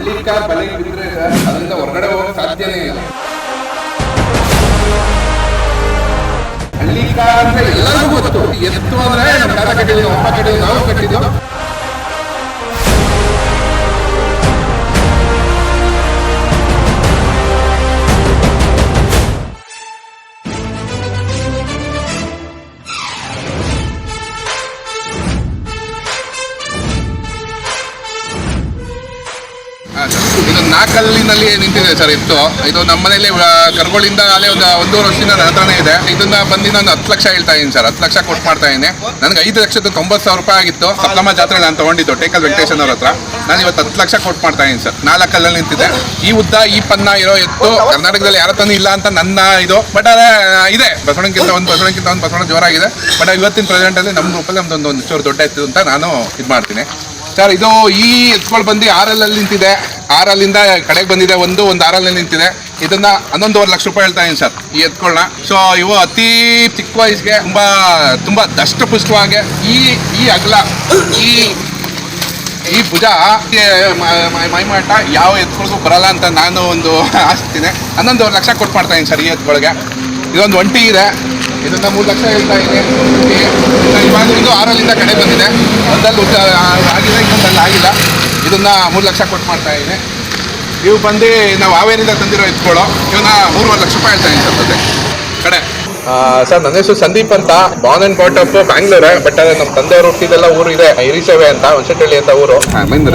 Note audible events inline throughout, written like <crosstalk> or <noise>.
ಹಳ್ಳಿ ಬಲಿ ಬಿದ್ರೆ ಅದರಿಂದ ಹೊರಗಡೆ ಹೋಗಕ್ಕೆ ಸಾಧ್ಯನೇ ಇಲ್ಲ. ಹಳ್ಳಿ ಕಾರ್ ಅಂದ್ರೆ ಎಲ್ಲರಿಗೂ ಗೊತ್ತು. ಎತ್ತು ಅಂದ್ರೆ ನಮ್ಮ ತಾತ ಕಟ್ಟಿದ್ವಿ ಅಪ್ಪ ಕಟ್ಟಿದ್ವಿ ನಾವು ಕಟ್ಟಿದ್ವಿ ಇದು ನಾಲ್ಕಲ್ಲಿನಲ್ಲಿ ನಿಂತಿದೆ ಸರ್ ಇತ್ತು. ಇದು ನಮ್ಮ ಮನೇಲಿ ಕರ್ಗಳಿಂದ ಅಲ್ಲೇ ಒಂದು ಒಂದೂವರೆ ವರ್ಷದಿಂದ ನನ್ನ ಹತ್ರನೇ ಇದೆ. ಇದನ್ನ ಬಂದು ನಾನು ಹತ್ತು ಲಕ್ಷ ಹೇಳ್ತಾ ಇದ್ದೀನಿ ಸರ್. ಹತ್ತು ಲಕ್ಷ ಕೊಟ್ಟು ಮಾಡ್ತಾ ಇದ್ದೀನಿ ನನಗೆ ಐದು ಲಕ್ಷದ ತೊಂಬತ್ತು ಸಾವಿರ ರೂಪಾಯಿ ಆಗಿತ್ತು. ಸಪ್ತಮ ಜಾತ್ರೆ ನಾನು ತೊಗೊಂಡಿದ್ದು, ಟೇಕಲ್ ವೆಂಕಟೇಶನ್ ಅವ್ರ ಹತ್ರ. ನಾನು ಇವತ್ತು ಹತ್ತು ಲಕ್ಷ ಕೊಟ್ಟು ಮಾಡ್ತಾ ಇದ್ದೀನಿ ಸರ್. ನಾಲ್ಕಲ್ಲಿ ನಿಂತಿದೆ. ಈ ಉದ್ದ, ಈ ಪನ್ನ ಇರೋ ಎತ್ತು ಕರ್ನಾಟಕದಲ್ಲಿ ಯಾರ ತಾನು ಇಲ್ಲ ಅಂತ ನನ್ನ ಇದು. ಬಟ್ ಅದೇ, ಇದೆ. ಬಸವಣ್ಣಕ್ಕಿಂತ ಒಂದು ಬಸವಣ್ಣಕ್ಕಿಂತ ಒಂದು ಬಸವಣ್ಣ ಜೋರಾಗಿದೆ. ಬಟ್ ಇವತ್ತಿನ ಪ್ರೆಸೆಂಟಲ್ಲಿ ನಮ್ಮ ರೂಪದಲ್ಲಿ ನಮ್ದೊಂದು ಒಂದು ಚೂರು ದೊಡ್ಡ ಎತ್ತು ಅಂತ ನಾನು ಇದು ಮಾಡ್ತೀನಿ ಸರ್, ಇದು ಈ ಎತ್ಕೊಳ್ ಬಂದು ಅಲ್ಲಿ ನಿಂತಿದೆ. ಆರಲ್ಲಿಂದ ಕಡೆಗೆ ಬಂದಿದೆ ಒಂದು ಒಂದು ಆರಲ್ಲಿ ನಿಂತಿದೆ. ಇದನ್ನ ಹನ್ನೊಂದುವರೆ ಲಕ್ಷ ರೂಪಾಯಿ ಹೇಳ್ತಾ ಇದೀನಿ ಸರ್, ಈ ಎತ್ಕೊಳ್ಳ ಸೊ ಇವು ಅತಿ ಚಿಕ್ಕ ವಯಸ್ಸಿಗೆ ತುಂಬಾ ತುಂಬಾ ದಷ್ಟಪುಷ್ಟವಾಗಿ ಈ ಈ ಅಗಲ, ಈ ಈ ಭುಜ ಮೈಮಾಟ ಯಾವ ಎತ್ಕೊಳಗೂ ಬರಲ್ಲ ಅಂತ ನಾನು ಒಂದು <laughs> ಆಸ್ತಿನಿ. ಹನ್ನೊಂದುವರೆ ಲಕ್ಷ ಕೊಟ್ಟು ಮಾಡ್ತಾ ಇದೀನಿ ಸರ್, ಈ ಎತ್ಕೊಳ್ಗೆ. ಇದೊಂದು ಒಂಟಿ ಇದೆ. ಇದನ್ನ ಮೂರು ಲಕ್ಷ ಹೇಳ್ತಾ ಇದೆ. ಇವಾಗ ಇದು ಆರಲ್ಲಿಂದ ಕಡೆ ಬಂದಿದೆ. ಒಂದಲ್ಲಿ ಆಗಿದೆ ಇನ್ನೊಂದಲ್ಲಿ ಆಗಿಲ್ಲ. ಇದನ್ನ ಮೂರು ಲಕ್ಷ ಕೊಟ್ಟು ಮಾಡ್ತಾ ಇದ್ದೀನಿ. ನೀವು ಬಂದು, ನಾವು ಹಾವೇರಿಂದ ತಂದಿರೋ ಎತ್ಕೊಳ್ಳೋ ಇವನ್ನ ಮೂರುವರೆ ಲಕ್ಷ ರೂಪಾಯಿ ಹೇಳ್ತಾ ಇದ್ದೀನಿ ಸರ್ ಸರ್ ನನ್ನ ಹೆಸರು ಸಂದೀಪ್ ಅಂತ. Born and brought up Bangalore but ಅದೇ ನಮ್ಮ ತಂದೆಯವರು ಹುಟ್ಟಿದೆಲ್ಲ ಊರು ಇದೆ. ಐರಿಸೇವೆ ಅಂತ ಹೊಸಟಳ್ಳಿ ಅಂತ ಊರು.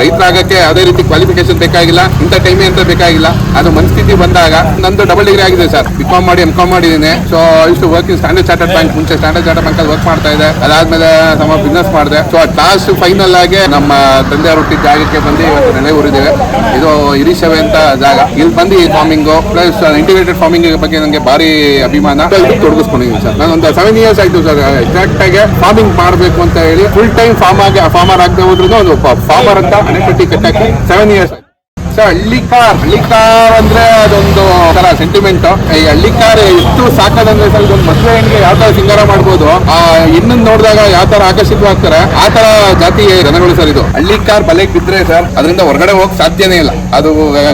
ರೈತರಾಗಕ್ಕೆ ಯಾವುದೇ ರೀತಿ ಕ್ವಾಲಿಫಿಕೇಶನ್ ಬೇಕಾಗಿಲ್ಲ ಇಂಥ ಟೈಮ್ ಅಂತ ಬೇಕಾಗಿಲ್ಲ. ಅದು ಮನಸ್ಥಿತಿ ಬಂದಾಗ ನಂದು ಡಬಲ್ ಡಿಗ್ರಿ ಆಗಿದೆ ಸರ್. ಬಿ ಕಾಮ್ ಮಾಡಿ ಎಂ ಕಾಮ್ ಮಾಡಿದ್ದೀನಿ ಸೊ ಇಷ್ಟು ವರ್ಕ್ ಸ್ಟ್ಯಾಂಡರ್ಡ್ ಚಾರ್ಟರ್ಡ್ ಬ್ಯಾಂಕ್ ಮುಂಚೆ ಸ್ಟ್ಯಾಂಡರ್ಡ್ ಚಾರ್ಟರ್ಡ್ ಬ್ಯಾಂಕ್ ಅಲ್ಲಿ ವರ್ಕ್ ಮಾಡ್ತಾ ಇದೆ ಅದಾದ್ಮೇಲೆ ನಮ್ಮ ಬಿಸ್ನೆಸ್ ಮಾಡಿದೆ. ಸೊ ಲಾಸ್ಟ್ ಫೈನಲ್ ಆಗಿ ನಮ್ಮ ತಂದೆ ಹುಟ್ಟಿದ ಜಾಗಕ್ಕೆ ಬಂದು ಇವತ್ತು ನೆಲೆ ಊರಿದ್ದೇವೆ. ಇದು ಇರಿಸೇವೆ ಅಂತ ಜಾಗ. ಇಲ್ಲಿ ಬಂದು ಫಾರ್ಮಿಂಗು ಪ್ಲಸ್ ಇಂಟಿಗ್ರೇಟೆಡ್ ಫಾರ್ಮಿಂಗ್ ಬಗ್ಗೆ ನನಗೆ ಭಾರಿ ಅಭಿಮಾನ. So, ಇದಕ್ಕೆ ತೊಡಗಿಸ್ಕೊಂಡಿದ್ದೀನಿ ಸರ್ ನಾನು ಒಂದು ಸೆವೆನ್ ಇಯರ್ಸ್ ಆಯ್ತು ಸರ್ ಎಕ್ಸಾಕ್ಟ್ ಆಗಿ ಫಾರ್ಮಿಂಗ್ ಮಾಡಬೇಕು ಅಂತ ಹೇಳಿ ಫುಲ್ ಟೈಮ್ ಫಾರ್ಮ್ ಆಗಿ ಫಾರ್ಮರ್ ಆಗದೆ ಹೋದ್ರೂ ಒಂದು ಫಾರ್ಮರ್ ಅಂತ ಅಣೆಕಟ್ಟಿ ಕಟ್ಟಾಕಿ seven years sir Hallikar Hallikar ಅಂದ್ರೆ ಅದೊಂದು ತರ ಸೆಂಟಿಮೆಂಟ್ ಈ ಹಳ್ಳಿ ಕಾರ್ ಎಷ್ಟು ಸಾಕದಂದ್ರೆ ಸರ್ ಇದೊಂದು ಮದುವೆ ಹೆಣ್ಣಿಗೆ ಯಾವ ತರ ಸಿಂಗಾರ ಮಾಡ್ಬೋದು? ಆ, ಹೆಣ್ಣನ್ ನೋಡಿದಾಗ ಯಾವ ತರ ಆಕರ್ಷಿತವಾಗ್ತಾರೆ? ಆ ತರ ಜಾತಿ ಜನಗಳು ಸರ್ ಇದು. ಹಳ್ಳಿ ಕಾರ್ ಬಲೆಗೆ ಬಿದ್ರೆ ಸರ್ ಅದರಿಂದ ಹೊರಗಡೆ ಹೋಗಕ್ ಸಾಧ್ಯನೇ ಇಲ್ಲ. ಅದು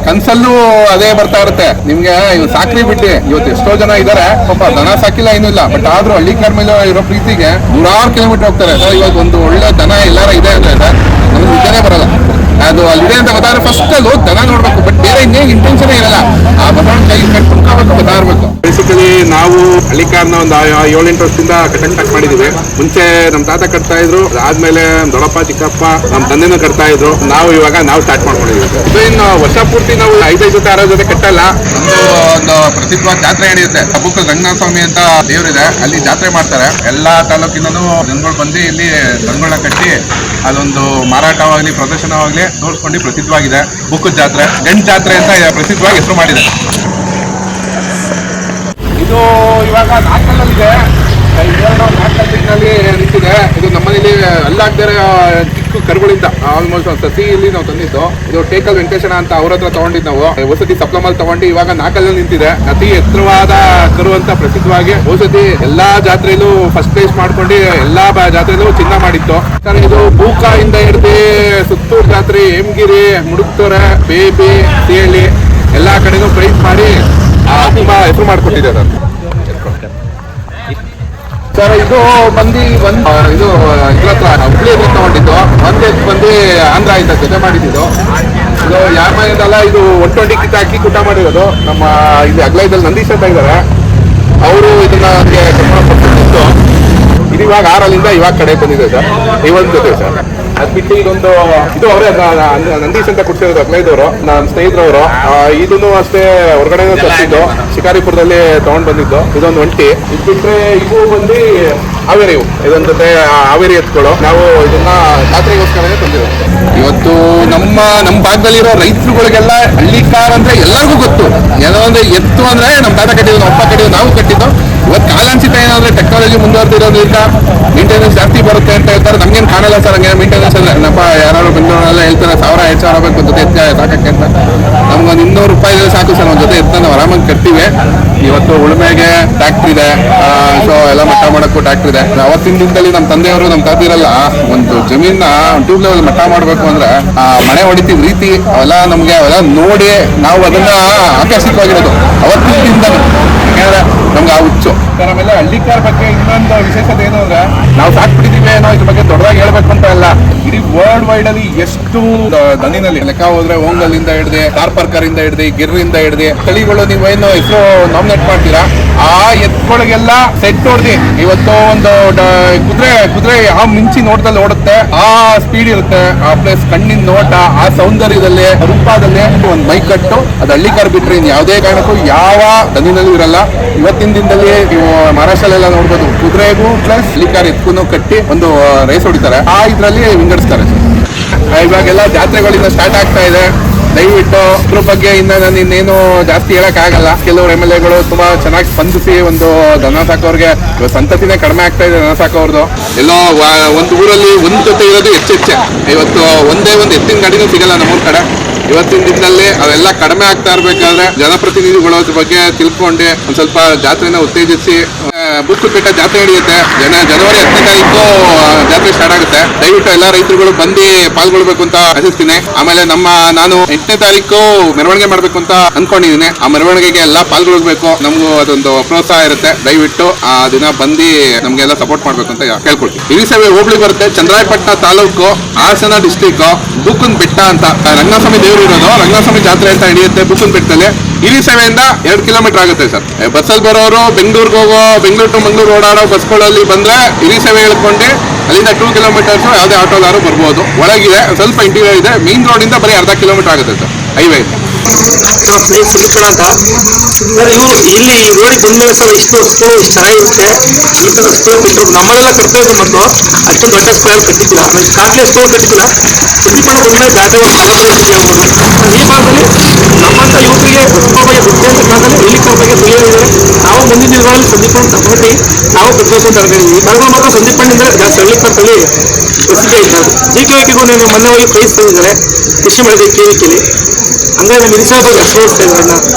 ಕನ್ಸಲ್ಲೂ ಅದೇ ಬರ್ತಾ ಇರುತ್ತೆ. ನಿಮ್ಗೆ ಇವ್ ಸಾಕ್ರಿ ಬಿಟ್ಟು ಇವತ್ತು ಎಷ್ಟೋ ಜನ ಇದಾರೆ. ಪಾಪ ದನ ಸಾಕಿಲ್ಲ ಏನು ಇಲ್ಲ. ಬಟ್ ಆದ್ರೂ ಹಳ್ಳಿ ಕಾರ್ ಮೇಲೆ ಇರೋ ಪ್ರೀತಿಗೆ ನೂರಾರು ಕಿಲೋಮೀಟರ್ ಹೋಗ್ತಾರೆ. ಸರ್ ಇವಾಗ ಒಂದು ಒಳ್ಳೆ ದನ ಎಲ್ಲಾರ ಇದೆ ಅಂದ್ರೆ ಸರ್ ನಮ್ಗೆ ನಿಜನೇ ಬರಲ್ಲ. ಅದು ಅಲ್ಲಿದೆ ಅಂತ ಗೊತ್ತಾದ್ರೆ ಫಸ್ಟ್ ಅಲ್ಲಿ ಹೋಗಿ ದನ ನೋಡ್ಬೇಕು ಬಟ್ ಬೇರೆ ಇನ್ನೇ ಇಂಟೆನ್ಷನ್ ಇರಲ್ಲ. ಆ ಬದಾರ ಕೈ ಕಟ್ಕೊಂಡು ಗೊತ್ತಾಗಬೇಕು. ಬೇಸಿಕಲಿ ನಾವು ಹಳಿಕಾರ್ನ ಒಂದು ಏಳೆಂಟು ವರ್ಷದಿಂದ ಕಟ್ಟಕ್ ಮಾಡಿದೀವಿ. ಮುಂಚೆ ನಮ್ಮ ತಾತ ಕಟ್ತಾ ಇದ್ರು ಆದ್ಮೇಲೆ ದೊಡ್ಡಪ್ಪ, ಚಿಕ್ಕಪ್ಪ ನಮ್ಮ ತಂದೆನೂ ಕಟ್ತಾ ಇದ್ರು. ನಾವು ಇವಾಗ ನಾವು ಸ್ಟಾರ್ಟ್ ಮಾಡ್ಕೊಂಡಿದೀವಿ. ಇನ್ನು ವರ್ಷ ಪೂರ್ತಿ ನಾವು ಐದೈದು ಜೊತೆ ಆರೋ ಜೊತೆ ಕಟ್ಟಲ್ಲ. ಒಂದು ಪ್ರಸಿದ್ಧವಾದ ಜಾತ್ರೆ ನಡೆಯುತ್ತೆ. ರಂಗನಾಥ ಸ್ವಾಮಿ ಅಂತ ದೇವರಿದೆ. ಅಲ್ಲಿ ಜಾತ್ರೆ ಮಾಡ್ತಾರೆ. ಎಲ್ಲಾ ತಾಲೂಕಿನೂ ಜನಗಳು ಬಂದು ಇಲ್ಲಿ ದನಗಳನ್ನ ಕಟ್ಟಿ, ಅದೊಂದು ಮಾರಾಟವಾಗಲಿ, ಪ್ರದರ್ಶನವಾಗಲಿ ತೋರಿಸ್ಕೊಂಡು ಪ್ರಸಿದ್ಧವಾಗಿದೆ. ಬುಕ್ಕದ ಜಾತ್ರೆ ಗಂಟು ಜಾತ್ರೆ ಅಂತ ಪ್ರಸಿದ್ಧವಾಗಿ ಹೆಸರು ಮಾಡಿದೆ ಇದು ಇವಾಗ ನಾಲ್ಕಲ್ಲಿದೆ ನಾಲ್ಕಲ್ಲಿನಲ್ಲಿ ನಿಂತಿದೆ. ಇದು ನಮ್ಮನೇಲಿ ಅಲ್ಲಾಗ್ದರೆ ಚಿಕ್ಕ ಕರುಗಳಿಂದ ಆಲ್ಮೋಸ್ಟ್ ಒಂದು ಸಸಿ ಇಲ್ಲಿ ನಾವು ತಂದಿದ್ದು. ಇದು ಟೇಕಲ್ ವೆಂಕಟೇಶನ ಅಂತ ಅವ್ರ ಹತ್ರ ತಗೊಂಡಿದ್ ನಾವು. ಔಷಧಿ ಸಪ್ಲಮಲ್ ತಗೊಂಡು ಇವಾಗ ನಾಲ್ಕಲ್ಲಿ ನಿಂತಿದೆ. ಅತಿ ಎತ್ತರವಾದ ಕರು ಅಂತ ಪ್ರಸಿದ್ಧವಾಗಿ ಔಷಧಿ ಎಲ್ಲಾ ಜಾತ್ರೆಯಲ್ಲೂ ಫಸ್ಟ್ ಪ್ಲೇಸ್ ಮಾಡ್ಕೊಂಡು ಎಲ್ಲಾ ಜಾತ್ರೆಯಲ್ಲೂ ಚಿನ್ನ ಮಾಡಿತ್ತು. ಇದು ಬೂಕ ಇಂದ ಹಿಡಿದು ಸುತ್ತೂರು ಜಾತ್ರೆ, ಹೇಮಗಿರಿ, ಮುಡುಕ್ತೂರ, ಬೇಬಿ ಸೇಳಿ ಎಲ್ಲಾ ಕಡೆನೂ ಪ್ರೈಸ್ ಮಾಡಿ ತುಂಬಾ ಹೆಸರು ಮಾಡಿಕೊಟ್ಟಿದೆ ಸರ್ ಸರ್, ಇದು ಬಂದು ಒಂದು ಇದು ಇವತ್ತು ಹುಬ್ಳಿ ಹತ್ರ ತಗೊಂಡಿದ್ದು. ಒಂದೇ ಬಂದು ಆಂಧ್ರ ಆಯ್ತಾ ಜೊತೆ ಮಾಡಿದ್ದು. ಇದು ಯಾರ ಮನೆಯಿಂದಲ್ಲ ಇದು ಒನ್ ಟ್ವೆಂಟಿ ಕಿಟ್ ಹಾಕಿ ಕೂಟ ಮಾಡಿರೋದು. ನಮ್ಮ, ಇದು ಅಗ್ಲೈದಲ್ಲಿ ನಂದೀಶ್ ಅಂತ ಇದ್ದಾರೆ. ಅವರು ಇದನ್ನ ನಮಗೆ ಕೊಟ್ಟಿದ್ದು ಇದು ಇವಾಗ ಆರಲ್ಲಿಂದ ಇವಾಗ ಕಡೆ ಬಂದಿದೆ ಸರ್. ಇವತ್ತು ಜೊತೆ ಸರ್. ಅದ್ ಬಿಟ್ಟು ಇದೊಂದು ಇದು ಅವರೇ ನಂದೀಶ್ ಅಂತ ಕೊಡ್ತಿರೋದು ಅಗ್ಲೈದವರು ನನ್ನ ಸ್ನೇಹಿತರವರು. ಇದನ್ನು ಅಷ್ಟೇ ಹೊರಗಡೆ ತರಿಸಿದ್ದು. ಶಿಕಾರಿಪುರದಲ್ಲಿ ತಗೊಂಡ್ ಬಂದಿದ್ದು. ಇದೊಂದು ಒಂಟಿ. ಇದು ಬಿಟ್ರೆ ಇವು ಬಂದು ಹಾವೇರಿ ಇವು. ಇದೊಂದ್ ಜೊತೆ ಹಾವೇರಿ ಎತ್ಗಳು ನಾವು ಇದನ್ನ ಜಾತ್ರೆಗೋಸ್ಕರನೇ ತಂದಿರೋದು. ಇವತ್ತು ನಮ್ಮ ನಮ್ಮ ಭಾಗದಲ್ಲಿರೋ ರೈತರುಗಳಿಗೆಲ್ಲ ಹಳ್ಳಿ ಕಾರ್ ಅಂದ್ರೆ ಎಲ್ಲರಿಗೂ ಗೊತ್ತು. ಏನೋ ಅಂದ್ರೆ ಎತ್ತು ಅಂದ್ರೆ ನಮ್ಮ ತಾತ ಕಟ್ಟಿದ್ದು ನಮ್ಮ ಅಪ್ಪ ಕಟ್ಟಿದ್ದು ನಾವು ಕಟ್ಟಿದ್ದು. ಇವತ್ತು ಕಾಲ ಏನಾದ್ರೆ ಟೆಕ್ನಾಲಜಿ ಮುಂದುವರೆದಿರೋದ್ರಿಂದ ಮೇಂಟೆನೆನ್ಸ್ ಜಾಸ್ತಿ ಬರುತ್ತೆ ಅಂತ ಹೇಳ್ತಾರೆ. ನಮ್ಗೇನು ಕಾಣಲ್ಲ ಸರ್, ಹಂಗೆ ಮೇಂಟೆನೆನ್ಸ್ ಅಂದ್ರೆ ನಮ್ಮ ಯಾರು ಬೆಂಗಳೂರಲ್ಲ ಹೇಳ್ತಾರೆ, ಸಾವಿರ ಎರಡು ಸಾವಿರ ಬೇಕು ಒಂದು ಜೊತೆ ಎತ್ತ ಸಾಕಕ್ಕೆ ಅಂತ. ನಮ್ಗೊಂದು ಇನ್ನೂರು ರೂಪಾಯಿ ಸಾಕು ಸರ್, ಒಂದು ಜೊತೆ ಎತ್ತ ನಾವು ಆರಾಮಾಗಿ ಕಟ್ತೀವಿ. ಇವತ್ತು ಉಳುಮೆಗೆ ಟ್ಯಾಕ್ಟ್ರ್ ಇದೆ. ಸೊ ಎಲ್ಲ ಮಠ ಮಾಡೋಕ್ಕೂ ಟ್ಯಾಕ್ಟ್ರ್ ಇದೆ. ಅವತ್ತಿನ ದಿನದಲ್ಲಿ ನಮ್ಮ ತಂದೆಯವರು ನಮ್ಮ ತಾತಿರಲ್ಲ ಒಂದು ಜಮೀನ ಟ್ಯೂಬ್ ಲೆವೆಲ್ ಮಠ ಮಾಡಬೇಕು ಅಂದ್ರೆ, ಆ, ಮಳೆ ಹೊಡಿತೀವಿ ರೀತಿ, ಅವೆಲ್ಲ ನಮಗೆ ಅವೆಲ್ಲ ನೋಡಿ ನಾವು ಅದನ್ನ ಆಕರ್ಷಿತವಾಗಿರೋದು ಅವತ್ತಿನ ದಿನದಲ್ಲಿ. ಯಾಕಂದ್ರೆ ನಮ್ಗೆ ಆ ಹುಚ್ಚು. Let's go. ಸರ್ ಆಮೇಲೆ ಹಳ್ಳಿಕಾರ ಬಗ್ಗೆ ಇನ್ನೊಂದು ವಿಶೇಷತೆ ಏನು ಅಂದ್ರೆ ನಾವು ಸಾಕ್ಬಿಟ್ಟಿದ್ದೀವಿ ಏನೋ ಇದ್ರ ಬಗ್ಗೆ ದೊಡ್ಡದಾಗಿ ಹೇಳ್ಬೇಕು ಅಂತ ಅಲ್ಲ. ಇಡೀ ವರ್ಲ್ಡ್ ವೈಡ್ ಅಲ್ಲಿ ಎಷ್ಟು ದನಿನಲ್ಲಿ ಲೆಕ್ಕ ಹೋದ್ರೆ ಓಂಗಲ್ಲಿಂದ ಹಿಡ್ದೆ ಕಾರ್ಪರ್ಕರ್ ಇಂದ ಹಿಡ್ದೆ, ಗಿರ್ರಿಂದ ಹಿಡ್ದೆ, ತಳಿಗಳು ನೀವು ಏನು ಹೆಸರು ನಾಮಿನೇಟ್ ಮಾಡ್ತೀರಾ? ಆ ಎತ್ಗಳಿಗೆಲ್ಲ ಸೆಟ್ ಹೊಡ್ದಿ ಇವತ್ತು ಒಂದು ಕುದುರೆ ಕುದುರೆ ಆ ಮಿಂಚಿ ನೋಟದಲ್ಲಿ ಓಡುತ್ತೆ. ಆ ಸ್ಪೀಡ್ ಇರುತ್ತೆ. ಆ ಪ್ಲೇಸ್ ಕಣ್ಣಿನ ನೋಟ, ಆ ಸೌಂದರ್ಯದಲ್ಲಿ ರೂಪದಲ್ಲಿ ಒಂದು ಮೈಕಟ್ಟು. ಅದು ಹಳ್ಳಿಕಾರ್ ಬಿಟ್ರೆ ಇನ್ ಯಾವುದೇ ಕಾರಣಕ್ಕೂ ಯಾವ ದನಿನಲ್ಲೂ ಇರಲ್ಲ. ಇವತ್ತಿನ ದಿನದಲ್ಲಿ ಮಹಾರಾಷ್ಟ್ರಲ್ಲೆಲ್ಲ ನೋಡ್ಬೋದು. ಕುದುರೆಗೂ ಪ್ಲಸ್ ಲಿಕಾರ್ ಎತ್ಕೊಂಡು ಕಟ್ಟಿ ಒಂದು ರೇಸ್ ಹೊಡಿತಾರೆ. ಆ ಇದರಲ್ಲಿ ವಿಂಗಡಿಸ್ತಾರೆ ಇವಾಗೆಲ್ಲ ಜಾತ್ರೆಗಳಿಂದ ಸ್ಟಾರ್ಟ್ ಆಗ್ತಾ ಇದೆ. ದಯವಿಟ್ಟು ಅದ್ರ ಬಗ್ಗೆ ಇನ್ನ ನಾನು ಇನ್ನೇನು ಜಾಸ್ತಿ ಹೇಳಕ್ ಆಗಲ್ಲ ಕೆಲವರು ಎಂ ಎಲ್ ಎಗಳು ತುಂಬಾ ಚೆನ್ನಾಗಿ ಸ್ಪಂದಿಸಿ ಒಂದು ದನ ಸಾಕೋರ್ಗೆ. ಸಂತತಿನೇ ಕಡಿಮೆ ಆಗ್ತಾ ಇದೆ ದನ ಸಾಕೋರ್ದು. ಎಲ್ಲೋ ಒಂದು ಊರಲ್ಲಿ ಒಂದು ಜೊತೆ ಇರೋದು ಹೆಚ್ಚೆಚ್ಚೆ ಇವತ್ತು ಒಂದೇ ಒಂದು ಎತ್ತಿನ ಗಾಡಿನೂ ಸಿಗಲ್ಲ ನಮ್ಮೂರ್ ಕಡೆ. ಇವತ್ತಿನ ದಿನದಲ್ಲಿ ಅವೆಲ್ಲ ಕಡಿಮೆ ಆಗ್ತಾ ಇರಬೇಕಾದ್ರೆ ಜನಪ್ರತಿನಿಧಿಗಳ ಬಗ್ಗೆ ತಿಳ್ಕೊಂಡು ಒಂದ್ ಸ್ವಲ್ಪ ಜಾತ್ರೆನ ಉತ್ತೇಜಿಸಿ ಬುಕ್ಕು ಪೇಟ ಜಾತ್ರೆ ನಡೆಯುತ್ತೆ. ಜನ ಜನವರಿ ಹತ್ತನೇ ತಾರೀಕು ಆ, ಸ್ಟಾರ್ಟ್ ಆಗುತ್ತೆ. ದಯವಿಟ್ಟು ಎಲ್ಲ ರೈತರುಗಳು ಬಂದು ಪಾಲ್ಗೊಳ್ಬೇಕು ಅಂತ ಆಶಿಸ್ತೀನಿ. ಆಮೇಲೆ ನಮ್ಮ ನಾನು ಎಂಟನೇ ತಾರೀಕು ಮೆರವಣಿಗೆ ಮಾಡ್ಬೇಕು ಅಂತ ಅನ್ಕೊಂಡಿದ್ದೀನಿ. ಆ ಮೆರವಣಿಗೆಗೆ ಎಲ್ಲಾ ಪಾಲ್ಗೊಳ್ಬೇಕು. ನಮಗೂ ಅದೊಂದು ಪ್ರೋತ್ಸಾಹ ಇರುತ್ತೆ. ದಯವಿಟ್ಟು ಆ ದಿನ ಬಂದು ನಮಗೆಲ್ಲ ಸಪೋರ್ಟ್ ಮಾಡ್ಬೇಕು ಅಂತ ಕೇಳ್ಕೊಳ್ತೀನಿ. ಹಿರಿಸೇವೆ ಹೋಬಳಿ ಬರುತ್ತೆ. ಚಂದ್ರಾಯಪಟ್ಟಣ ತಾಲೂಕು ಹಾಸನ ಡಿಸ್ಟಿಕ್ ಬುಕ್ಕನ್ ಬೆಟ್ಟ ಅಂತ. ರಂಗಸ್ವಾಮಿ ದೇವರು ಇರೋದು. ರಂಗಸ್ವಾಮಿ ಜಾತ್ರೆ ಅಂತ ನಡೆಯುತ್ತೆ ಬುಕ್ಕನ್ ಬೆಟ್ಟದಲ್ಲಿ ಹಿರಿಸೇವೆಯಿಂದ ಎರಡು ಕಿಲೋಮೀಟರ್ ಆಗುತ್ತೆ ಸರ್. ಬಸ್ಸಲ್ಲಿ ಬರೋರು ಬೆಂಗಳೂರಿಗೆ ಹೋಗೋ ಬೆಂಗಳೂರು ಟು ಮಂಗಳೂರು ಓಡಾಡೋ ಬಸ್ಗಳಲ್ಲಿ ಬಂದ್ರೆ ಹಿರಿಸೇವೆ ಹೇಳ್ಕೊಂಡು ಅಲ್ಲಿಂದ ಟೂ ಕಿಲೋಮೀಟರ್ಸ್ ಯಾವುದೇ ಆಟೋದಾರು ಬರ್ಬೋದು. ಒಳಗಿದೆ, ಸ್ವಲ್ಪ ಇಂಟೀರಿಯರ್ ಇದೆ ಮೇನ್ ರೋಡಿಂದ ಬರೀ ಅರ್ಧ ಕಿಲೋಮೀಟರ್ ಆಗುತ್ತೆ ಸರ್ ಹೈವೇ ಪ್ಲೇಸ್ ಸುಮಿತ್ರ ಅಂತ ಇಲ್ಲಿ ರೋಡಿಗೆ ಬಂದ್ಮೇಲೆ ಸರ್ ಇಷ್ಟು ವಸ್ತು ಇಷ್ಟು ಚೆನ್ನಾಗಿರುತ್ತೆ. ಈ ಥರ ಸ್ಕೂಲ್ ಕಟ್ಟರು ನಮ್ಮನೆಲ್ಲ ಕಟ್ತಾ ಇದ್ರು ಮೊದಲು ಅಷ್ಟೊಂದು ದೊಡ್ಡ ಸ್ಕೂಲ್ ಕಟ್ಟಿದ್ದಿಲ್ಲ ಆಮೇಲೆ ಕಾಟ್ಲೆ ಸ್ಕೂಲ್ ಕಟ್ಟಿದ್ದಿಲ್ಲ ಸಂದೀಪಣ್ಣ ಬಂದ್ಮೇಲೆ ಸರ್ ಈ ಭಾಗದಲ್ಲಿ ನಮ್ಮಂಥ ಯುವಕರಿಗೆ ಬಗ್ಗೆ ಅಂತ ಕಾಲದಲ್ಲಿ ಇಲ್ಲಿ ಬಗ್ಗೆ ನಾವು ಮುಂದಿನ ದಿನಗಳಲ್ಲಿ ಸಂದೀಪಣ್ಣ ತಗೊಂಡು ನಾವು ಅನ್ಕೊಂಡಿದ್ವಿ ಈ ಭಾಗದಲ್ಲಿ ಮಾತ್ರ ಸಂದೀಪಣ್ಣಿಂದ ಜಾಸ್ತಿ ಹಳ್ಳಿಕರ್ ತಳಿ ಪ್ರಸಿದ್ಧ ಇದ್ದಾರೆ ಜಿ ಕೆ ವಿಕಿಗೂ ನೀವು ಮೊನ್ನೆ ಹೋಗಿ ಪ್ರೈಸ್ ತಂದಿದ್ದಾರೆ ಕೃಷಿ ಮಾಡಿದೆ ಕೆ ವಿಕಿಲಿ ಹಂಗಾಗಿ ಬಗ್ಗೆ ಅಷ್ಟು ಇದ್ದಾರೆ